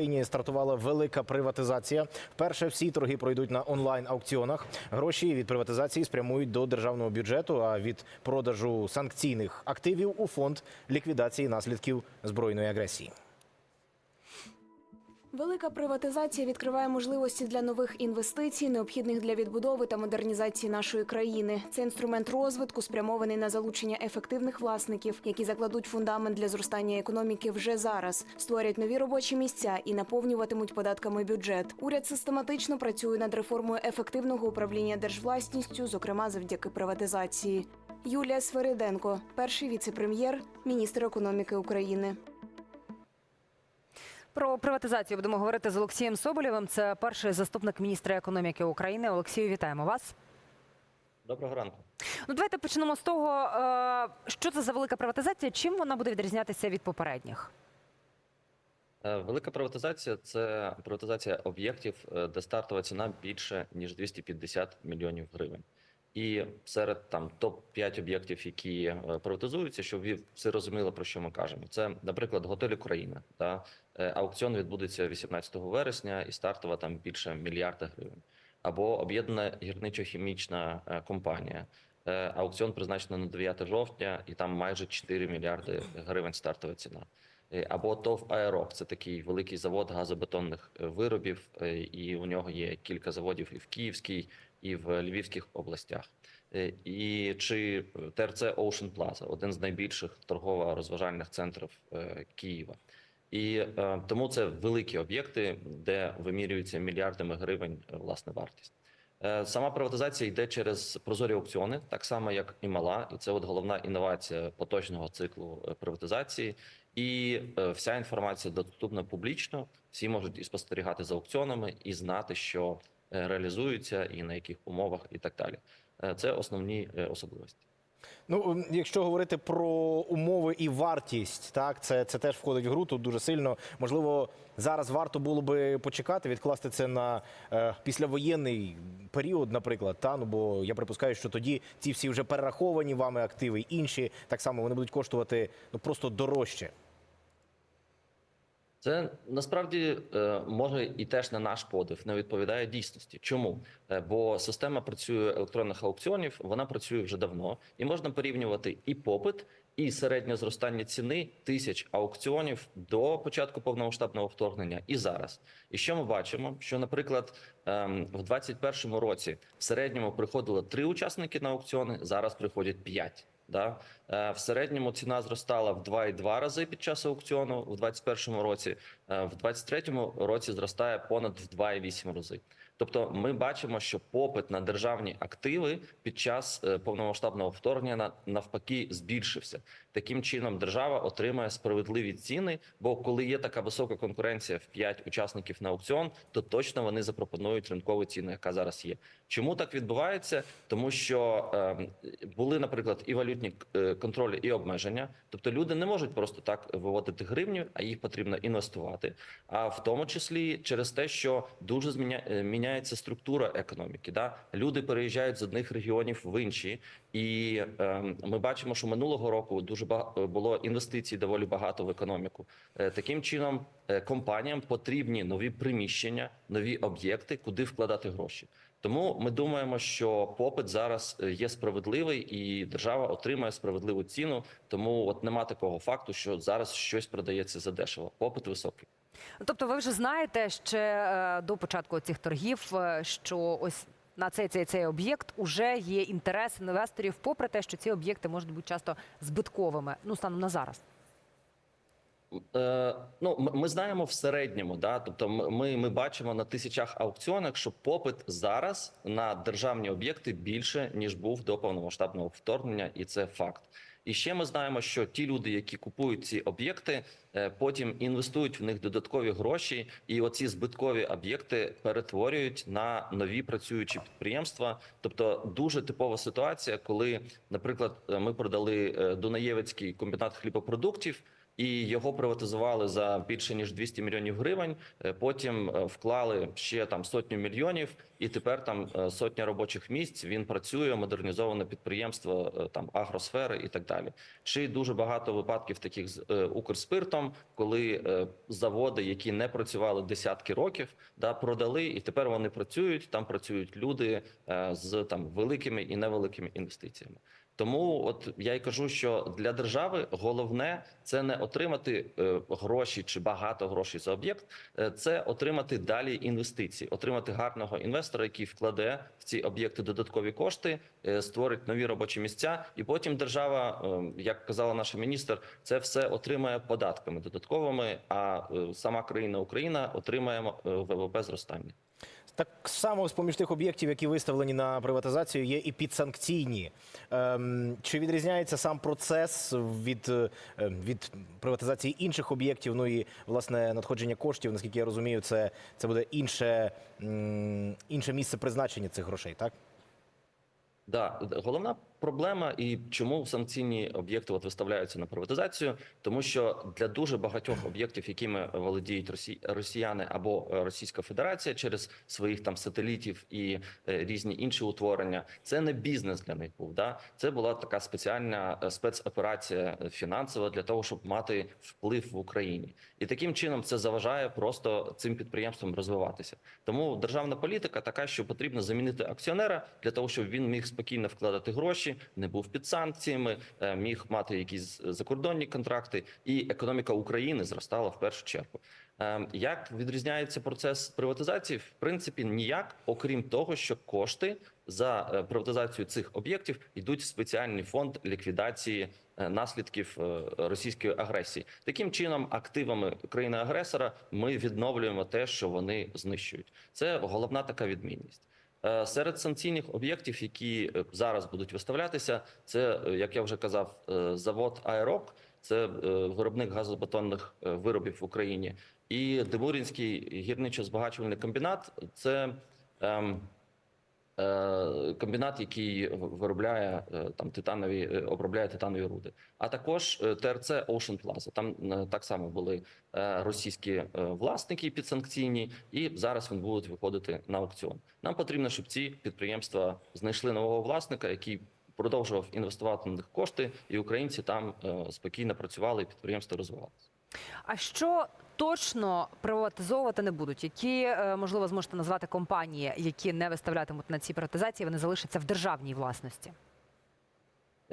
Україні стартувала велика приватизація. Вперше всі торги пройдуть на онлайн аукціонах. Гроші від приватизації спрямують до державного бюджету, а від продажу санкційних активів у фонд ліквідації наслідків збройної агресії. Велика приватизація відкриває можливості для нових інвестицій, необхідних для відбудови та модернізації нашої країни. Це інструмент розвитку, спрямований на залучення ефективних власників, які закладуть фундамент для зростання економіки вже зараз, створять нові робочі місця і наповнюватимуть податками бюджет. Уряд систематично працює над реформою ефективного управління держвласністю, зокрема завдяки приватизації. Юлія Свериденко, перший віце-прем'єр, міністр економіки України. Про приватизацію будемо говорити з Олексієм Соболєвим. Це перший заступник міністра економіки України. Олексію, вітаємо вас. Доброго ранку. Ну, давайте почнемо з того, е, що це за велика приватизація, чим вона буде відрізнятися від попередніх. Е, Велика приватизація це приватизація об'єктів, е, де стартова ціна більше ніж 250 мільйонів гривень. І серед там топ 5 об'єктів, які е, приватизуються, щоб ви всі розуміли про що ми кажемо. Це, наприклад, готель Україна. Та Е, аукціон відбудеться 18 вересня, і стартова там більше мільярда гривень. Або об'єднана гірничо-хімічна е, компанія. Аукціон призначено на 9 жовтня, і там майже 4 мільярди гривень стартова ціна. Або ТОВ Аерок це такий великий завод газобетонних виробів, і у нього є кілька заводів і в Київській, і в Львівських областях. Е, І чи ТРЦ Ocean Plaza, один з найбільших торгово-розважальних центрів е, Києва. І е, тому це великі об'єкти, де вимірюються мільярдами гривень е, власне вартість. Е, Сама приватизація йде через прозорі аукціони, так само як і мала, і це от головна інновація поточного циклу е, приватизації. І е, вся інформація доступна публічно. Всі можуть і спостерігати за аукціонами, і знати, що е, реалізується, і на яких умовах, і так далі. Е, Це основні е, особливості. Ну, якщо говорити про умови і вартість, так це, це теж входить в гру тут дуже сильно. Можливо, зараз варто було би почекати, відкласти це на е, післявоєнний період, наприклад. Та ну бо я припускаю, що тоді ці всі вже перераховані вами активи, інші так само вони будуть коштувати ну просто дорожче. Це насправді е, може і теж на наш подив не відповідає дійсності. Чому? Е, Бо система працює електронних аукціонів, вона працює вже давно, і можна порівнювати і попит, і середнє зростання ціни тисяч аукціонів до початку повномасштабного вторгнення і зараз. І що ми бачимо? Що, наприклад, ем, в 2021 році в середньому приходило три учасники на аукціони, зараз приходять п'ять. Да? Е, В середньому ціна зростала в 2,2 рази під час аукціону в 2021 році. Е, В 2023 році зростає понад в 2,8 рази. Тобто, ми бачимо, що попит на державні активи під час е, повномасштабного вторгнення навпаки збільшився. Таким чином, держава отримує справедливі ціни. Бо коли є така висока конкуренція в 5 учасників на аукціон, то точно вони запропонують ринкову ціну, яка зараз є. Чому так відбувається? Тому що е, були, наприклад, і валютні е, контролі, і обмеження. Тобто люди не можуть просто так виводити гривню, а їх потрібно інвестувати. А в тому числі через те, що дуже зміня... міняється структура економіки. Да? Люди переїжджають з одних регіонів в інші, і е, ми бачимо, що минулого року дуже бага... було інвестицій доволі багато в економіку. Е, таким чином, е, компаніям потрібні нові приміщення, нові об'єкти, куди вкладати гроші. Тому ми думаємо, що попит зараз е, є справедливий, і держава отримає справедливу ціну. Тому от нема такого факту, що зараз щось продається за дешево. Попит високий. Тобто, ви вже знаєте ще е, до початку цих торгів, е, що ось на цей цей цей об'єкт уже є інтерес інвесторів, попри те, що ці об'єкти можуть бути часто збитковими. Ну станом на зараз. Е, ну, ми, знаємо в середньому, да, тобто ми, ми бачимо на тисячах аукціонах, що попит зараз на державні об'єкти більше ніж був до повномасштабного вторгнення, і це факт. І ще ми знаємо, що ті люди, які купують ці об'єкти, е, потім інвестують в них додаткові гроші, і оці збиткові об'єкти перетворюють на нові працюючі підприємства. Тобто дуже типова ситуація, коли, наприклад, е, ми продали е, Дунаєвицький комбінат хлібопродуктів. І його приватизували за більше ніж 200 мільйонів гривень. Е, Потім е, вклали ще там сотню мільйонів, і тепер там е, сотня робочих місць. Він працює, модернізоване підприємство там агросфери і так далі. Ще й дуже багато випадків таких з Укрспиртом, коли заводи, які не працювали десятки років, да продали, і тепер вони працюють. Там працюють люди з там великими і невеликими інвестиціями. Тому, от я й кажу, що для держави головне це не отримати е, гроші чи багато грошей за об'єкт, е, це отримати далі інвестиції, отримати гарного інвестора, який вкладе в ці об'єкти додаткові кошти, е, створить нові робочі місця, і потім держава, як казала наша міністр, це все отримає податками додатковими. А сама країна Україна отримає ВВП зростання. Так само з поміж тих об'єктів, які виставлені на приватизацію, є і підсанкційні. Ем, чи відрізняється сам процес від, е, від приватизації інших об'єктів? Ну і власне надходження коштів, наскільки я розумію, це, це буде інше, інше місце призначення цих грошей, так? Да, головна проблема і чому санкційні об'єкти от виставляються на приватизацію, тому що для дуже багатьох об'єктів, якими володіють росі... росіяни або е, Російська Федерація через своїх там сателітів і е, різні інші утворення, це не бізнес для них був. Да? Це була така спеціальна е, спецоперація фінансова для того, щоб мати вплив в Україні, і таким чином це заважає просто цим підприємствам розвиватися. Тому державна політика така, що потрібно замінити акціонера для того, щоб він міг спокійно вкладати гроші, не був під санкціями, е, міг мати якісь закордонні контракти, і економіка України зростала в першу чергу. Е, Як відрізняється процес приватизації? В принципі, ніяк, окрім того, що кошти за е, приватизацію цих об'єктів йдуть в спеціальний фонд ліквідації е, наслідків е, російської агресії. Таким чином, активами країни-агресора ми відновлюємо те, що вони знищують. Це головна така відмінність. Е, Серед санкційних об'єктів, які е, зараз будуть виставлятися, це е, як я вже казав, завод Аерок, це виробник газобетонних виробів в Україні, і Демурінський гірничо-збагачувальний комбінат. Це ем, комбінат, який виробляє е, там титанові, е, обробляє титанові руди. А також е, ТРЦ Ocean Plaza. Там е, так само були е, російські е, власники підсанкційні, і зараз вони будуть виходити на аукціон. Нам потрібно, щоб ці підприємства знайшли нового власника, який продовжував інвестувати на них кошти, і українці там е, спокійно працювали, і підприємство розвивалося. А що точно приватизовувати не будуть? Які е, можливо зможете назвати компанії, які не виставлятимуть на ці приватизації, вони залишаться в державній власності?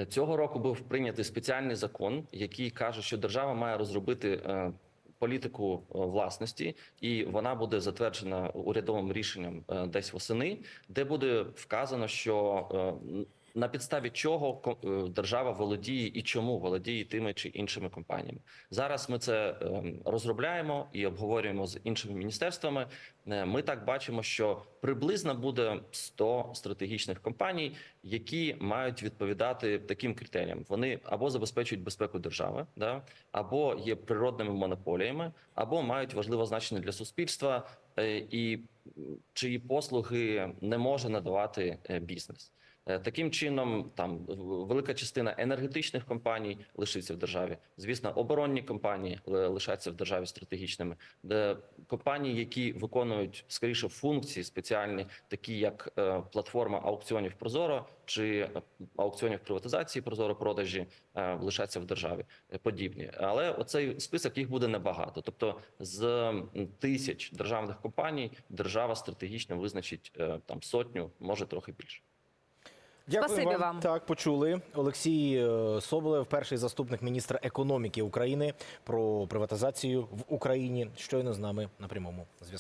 Цього року був прийнятий спеціальний закон, який каже, що держава має розробити е, політику е, власності, і вона буде затверджена урядовим рішенням е, десь восени, де буде вказано, що е, на підставі чого е, держава володіє і чому володіє тими чи іншими компаніями. Зараз ми це е, розробляємо і обговорюємо з іншими міністерствами. Е, Ми так бачимо, що приблизно буде 100 стратегічних компаній, які мають відповідати таким критеріям. Вони або забезпечують безпеку держави, да, або є природними монополіями, або мають важливе значення для суспільства, е, і чиї послуги не може надавати бізнес. Е, Таким чином, там велика частина енергетичних компаній лишиться в державі. Звісно, оборонні компанії лишаться в державі стратегічними. Де компанії, які виконують скоріше функції спеціальні, такі як е, платформа аукціонів Прозоро чи е, аукціонів приватизації Прозоро продажі, лишаться в державі подібні. Але оцей список їх буде небагато. Тобто з тисяч державних компаній держава стратегічно визначить там сотню, може трохи більше. Дякую Спасибі вам. Так, почули. Олексій е, Соболев, перший заступник міністра економіки України про приватизацію в Україні. Щойно з нами на прямому зв'язку.